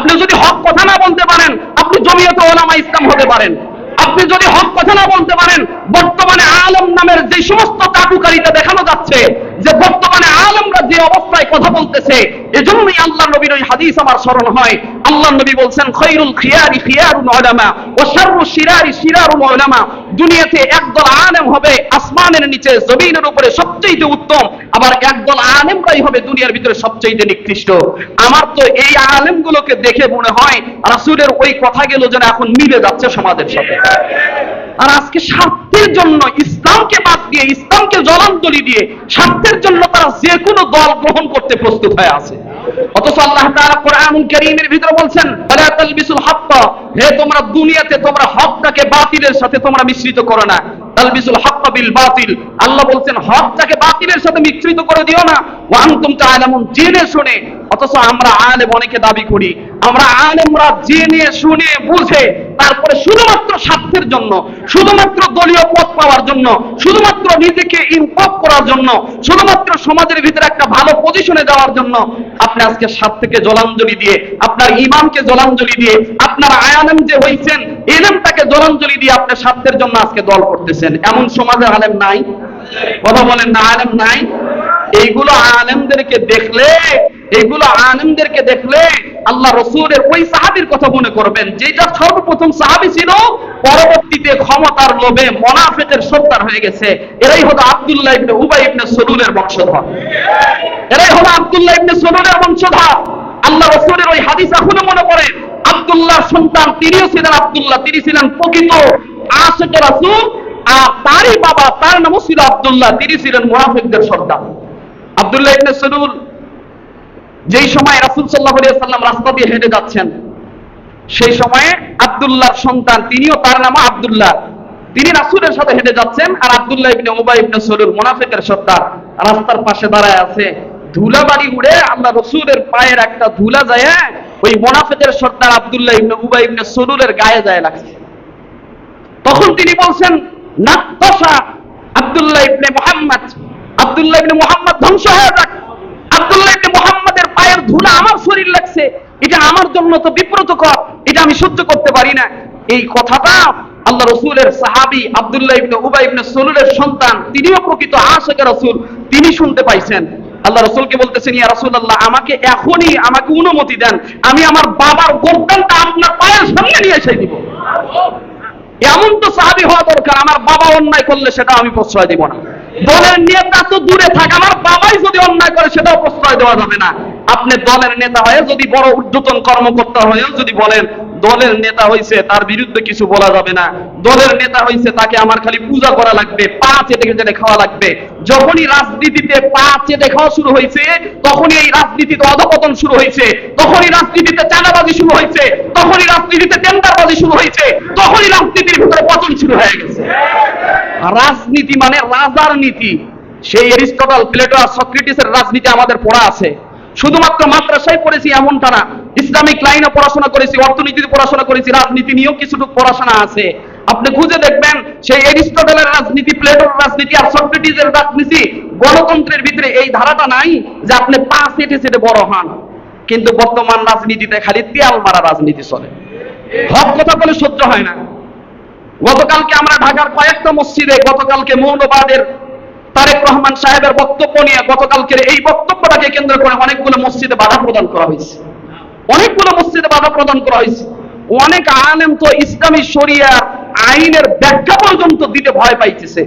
আপনি যদি হক কথা না বলতে পারেন, আপনি জমিয়ত ওলামা ইসলাম হতে পারেন। আপনি যদি হক কথা না বলতে পারেন, বর্তমানে আলম নামের যে সমস্ত কাটুকারিতা দেখানো যাচ্ছে, যে বর্তমানে আলমরা যে অবস্থায় কথা বলতেছে, এজন্যই আল্লাহ নবীর ওই হাদিস আমার স্মরণ হয়। আল্লাহ নবী বলছেন, খৈরুল খিয়ারি খিয়ারুল উলামা ও শাররু শিরারি শিরারুল উলামা দুনিয়াতে একদল আলেম হবে, আসমানের নিচে, জমিনের উপরে সবচেয়ে উত্তম। আবার একদল আলেমরাই হবে দুনিয়ার ভিতরে সবচেয়ে নিকৃষ্ট। আমার তো এই আলেমগুলোকে দেখে মনে হয়, রাসূলের ওই কথাগুলো যেন এখন মিলে যাচ্ছে সমাজের সাথে। আর আজকে স্বার্থের জন্য ইসলামকে বাদ দিয়ে, ইসলামকে জলাঞ্জলি দিয়ে, স্বার্থের জন্য তারা যে কোনো দল গ্রহণ করতে প্রস্তুত হয়ে আছে। অথচ আল্লাহ তাআলা কোরআনুল কারীমের ভিতরে বলছেন ওয়ালা তালবিসুল হে তোমরা দুনিয়াতে তোমরা হকটাকে বাতিলের সাথে তোমরা মিশ্রিত করো না। তালবিসুল হক্ক বিল বাতিল। আল্লাহ বলছেন, হকটাকে বাতিলের সাথে মিশ্রিত করে দিও না। ওয়া আনতুম তাআলামুন, জেনে শুনে। অথচ আমরা আলেম অনেকে দাবি করি। আমরা আলেমরা জেনে শুনে বুঝে তারপরে শুধুমাত্র স্বার্থের জন্য, শুধুমাত্র দলীয় পদ পাওয়ার জন্য, শুধুমাত্র নিজেকে ইনভলভ করার জন্য, শুধুমাত্র সমাজের ভিতরে একটা ভালো পজিশনে যাওয়ার জন্য, আপনি আজকে স্বার্থকে জলাঞ্জলি দিয়ে, আপনার ইমামকে জলাঞ্জলি দিয়ে, আপনার আয়ালেম যে হয়েছেন এলেমটাকে জলাঞ্জলি দিয়ে আপনি স্বার্থের জন্য আজকে দল করতেছেন। এমন সমাজে আলেম নাই? কথা বলেন না, আলেম নাই? এইগুলো আলেমদেরকে দেখলে, এইগুলো আলেমদেরকে দেখলে আল্লাহ রসুলের ওই সাহাবির কথা মনে করবেন, যেটা সর্বপ্রথম সাহাবি ছিল, পরবর্তীতে ক্ষমতার লোভে মোনাফেকের সত্তার হয়ে গেছে। এরাই হলো আব্দুল্লাহ ইবনে উবাই ইবনে সলুলের বংশধর। এরাই হলো আবদুল্লাহ ইবনে সলুলের বংশধর। আল্লাহ রসুলের ওই হাদিস এখনও মনে পড়ে। আব্দুল্লাহর সন্তান তিনিও ছিলেন আব্দুল্লাহ তিনি ছিলেন প্রকৃত আর তারই বাবা, তার নামও ছিল আব্দুল্লাহ তিনি ছিলেন মুনাফিকদের সর্দার আব্দুল্লাহ ইবনে সলুল যেই সময় রাসূল আলাইহি সাল্লাম রাস্তা দিয়ে হেঁটে যাচ্ছেন, সেই সময়ে আব্দুল্লাহর সন্তান, তিনিও তার নাম আব্দুল্লাহ। তিনি রাসূলের সাথে হেঁটে যাচ্ছেন আর আব্দুল্লাহ ইবনে উবাই ইবনে সলুল মুনাফিকের সর্দার রাস্তার পাশে দাঁড়ায় আছে। ধুলা বাড়ি উড়ে আল্লাহ রসুলের পায়ের একটা ধুলা যায় ওই মোনাফেকের সর্দার আব্দুল্লাহ ইবনে উবাই ইবনে সলুলের গায়ে যায় লাগছে। তখন তিনি বলছেন নাত্তসা আব্দুল্লাহ ইবনে মুহাম্মদ, আব্দুল্লাহ ইবনে মুহাম্মদ ধ্বংস হয়ে যাক। আব্দুল্লাহ ইবনে মুহাম্মদের পায়ের ধুলা আমার শরীর লাগছে। এটা আমার জন্য তো বিব্রতকর, এটা আমি সহ্য করতে পারি না। এই কথাটা আল্লাহ রসুলের সাহাবী আব্দুল্লাহ ইবনে উবাই ইবনে সলুলের সন্তান, তিনিও প্রকৃত আশেকে রাসূল তিনি শুনতে পাইছেন। আল্লাহ রসুলকে বলতেছেন, ইয়া রাসূলুল্লাহ, আমাকে এখনই আমাকে অনুমতি দেন। আমি আমার বাবার গর্দানটা আপনার পায়ের সামনে নিয়ে এসে দিব। এমন তো সাহাবি হওয়া দরকার, আমার বাবা অন্যায় করলে সেটা আমি প্রশ্রয় দিব না। দলের নেতা তো দূরে থাক, আমার বাবাই যদি অন্যায় করে সেটাও প্রশ্রয় দেওয়া যাবে না। আপনি দলের নেতা হয়ে যদি বড় ঊর্ধ্বতন কর্মকর্তা হয়েও যদি বলেন দলের নেতা হইছে, তার বিরুদ্ধে কিছু বলা যাবে না। দলের নেতা হইছে, তাকে আমার খালি পূজা করা লাগবে, পা চেটে চেটে খাওয়া লাগবে। যখনই রাজনীতিতে পা চেটে খাওয়া শুরু হয়েছে তখনই এই রাজনীতিতে অধপতন শুরু হয়েছে তখনই রাজনীতিতে চাঁদাবাজি শুরু হয়েছে তখনই রাজনীতিতে টেন্ডারবাজি শুরু হয়েছে তখনই রাজনীতির ভিতরে পতন শুরু হয়ে গেছে। রাজনীতি মানে রাজার নীতি। সেই এরিস্টটল প্লেটো আর সক্রেটিসের রাজনীতি আমাদের পড়া আছে। শুধুমাত্র মাদ্রাসায় পড়েছি এমনটা না। ইসলামিক লাইনে পড়াশোনা করেছি, অর্থনীতিতে পড়াশোনা করেছি, রাজনীতি নিয়েও কিছুটুকু পড়াশোনা আছে। আপনি খুঁজে দেখবেন সেই এরিস্টটলের রাজনীতি, প্লেটোর রাজনীতি আর সক্রেটিসের রাজনীতি গণতন্ত্রের ভিতরে এই ধারাটা নাই যে আপনি পা সেটে সেটে বড় হন। কিন্তু বর্তমান রাজনীতিতে খালি তেল মারা রাজনীতি চলে। হক কথা বলে সহ্য হয় না। গতকালকে আমরা ঢাকার কয়েকটা মসজিদে, গতকালকে মৌলবাদের তারেক রহমান সাহেবের বক্তব্য নিয়ে গতকালকের এই বক্তব্যটাকে কেন্দ্র করে অনেকগুলো মসজিদে বাধা প্রদান করা হয়েছে। অনেকগুলো মসজিদে বাধা প্রদান করা হয়েছে। অনেক আলেম তো ইসলামী শরিয়া আইনের ব্যাখ্যা পর্যন্ত দিতে ভয় পাইতেছে।